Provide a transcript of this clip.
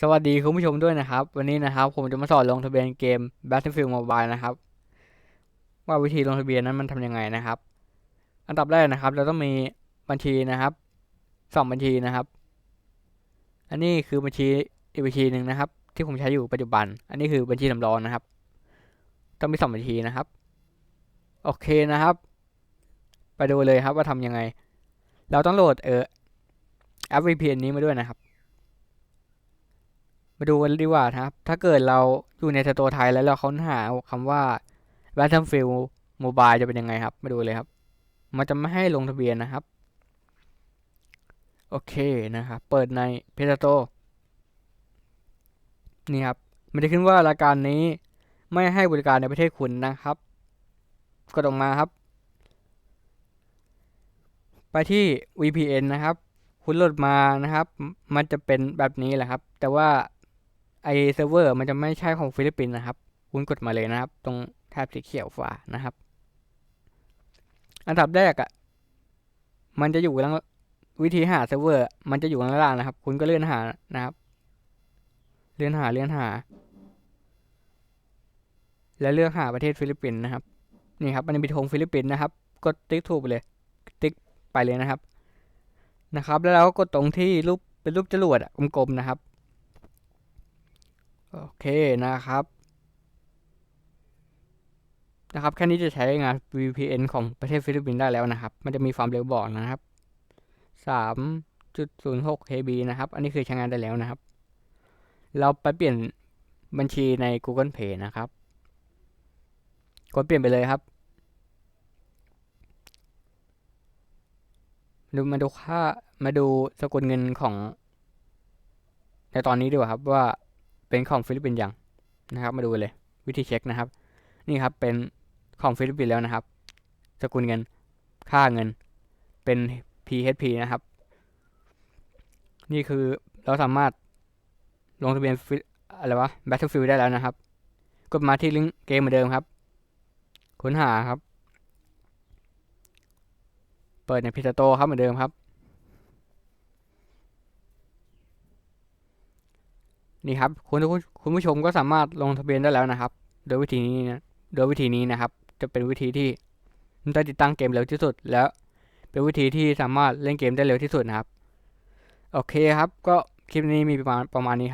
สวัสดีคุณผู้ชมด้วยนะครับ วันนี้นะครับ ผมจะมาสอนลงทะเบียนเกม Battlefield Mobile นะครับ ว่าวิธีลงทะเบียนนั้นมันทำยังไงนะครับ อันดับแรกนะครับ เราต้องมีบัญชีนะครับสองบัญชีนะครับ อันนี้คือบัญชีอีกบัญชีหนึ่งนะครับ ที่ผมใช้อยู่ปัจจุบัน อันนี้คือบัญชีสำรองนะครับ ต้องมีสองบัญชีนะครับ โอเคนะครับ ไปดูเลยครับว่าทำยังไง เราต้องโหลดเออแอป VPN นี้มาด้วยนะครับ มาดูกันดีกว่านะครับ ถ้าเกิดเราอยู่ในสโตร์ไทยแล้วเราค้นหาคำว่า Battlefield Mobile จะเป็นยังไงครับ มาดูเลยครับ มันจะไม่ให้ลงทะเบียนนะครับ โอเคนะครับ เปิดใน Play Store นี่ครับ มันจะขึ้นว่ารายการนี้ไม่ให้บริการในประเทศคุณนะครับ กดออกมาครับ ไปที่ VPN นะครับ คุณโหลดมานะครับ มันจะเป็นแบบนี้แหละครับ แต่ว่า ไอเซิร์ฟเวอร์มันจะไม่ใช่ของฟิลิปปินส์นะครับ คุณกดมาเลยนะครับ ตรงแถบสีเขียวฟ้านะครับ อันดับแรกอะ่ะ มันจะอยู่ล่างวิธีหาเซิร์ฟเวอร์ มันจะอยู่ข้างล่างนะครับ คุณก็เลื่อนหานะครับ เลื่อนหาเลื่อนหา แล้วเลือกหาประเทศฟิลิปปินส์นะครับ นี่ครับ มันจะมีธงฟิลิปปินส์นะครับ กดติ๊กถูกไปเลย ติ๊กไปเลยนะครับ นะครับ แล้วเราก็กดตรงที่รูปเป็นรูปจรวดกลมๆนะครับ โอเคนะครับนะครับแค่นี้จะใช้งาน VPN ของประเทศฟิลิปปินส์ได้แล้วนะครับ มันจะมีความเร็วบอกนะครับ 3.06 KB นะครับ อันนี้คือใช้งานได้แล้วนะครับ เราไปเปลี่ยนบัญชีใน Google Pay นะครับ กดเปลี่ยนไปเลยครับ ดูมาดูค่ามาดูสกุลเงินของ ในตอนนี้ดีกว่าครับว่า เป็นของฟิลิปปินส์ยังนะครับมาดูเลยวิธีเช็คนะครับ นี่ครับเป็นของฟิลิปปินส์แล้วนะครับ สกุลเงินค่าเงินเป็น PHP นะครับ นี่คือเราสามารถลงทะเบียนอะไรวะ Battlefield ได้แล้วนะครับ กดมาที่ลิงก์เกมเหมือนเดิมครับ ค้นหาครับ เปิดในพิซโตครับเหมือนเดิมครับ นี่ครับคุณผู้คุณผู้ชมก็สามารถลงทะเบียนได้แล้วนะครับ โดยวิธีนี้นะโดยวิธีนี้นะครับ จะเป็นวิธีที่ได้ติดตั้งเกมเร็วที่สุด แล้วเป็นวิธีที่สามารถเล่นเกมได้เร็วที่สุดนะครับ โอเคครับ ก็คลิปนี้มีประมาณประมาณนี้ครับ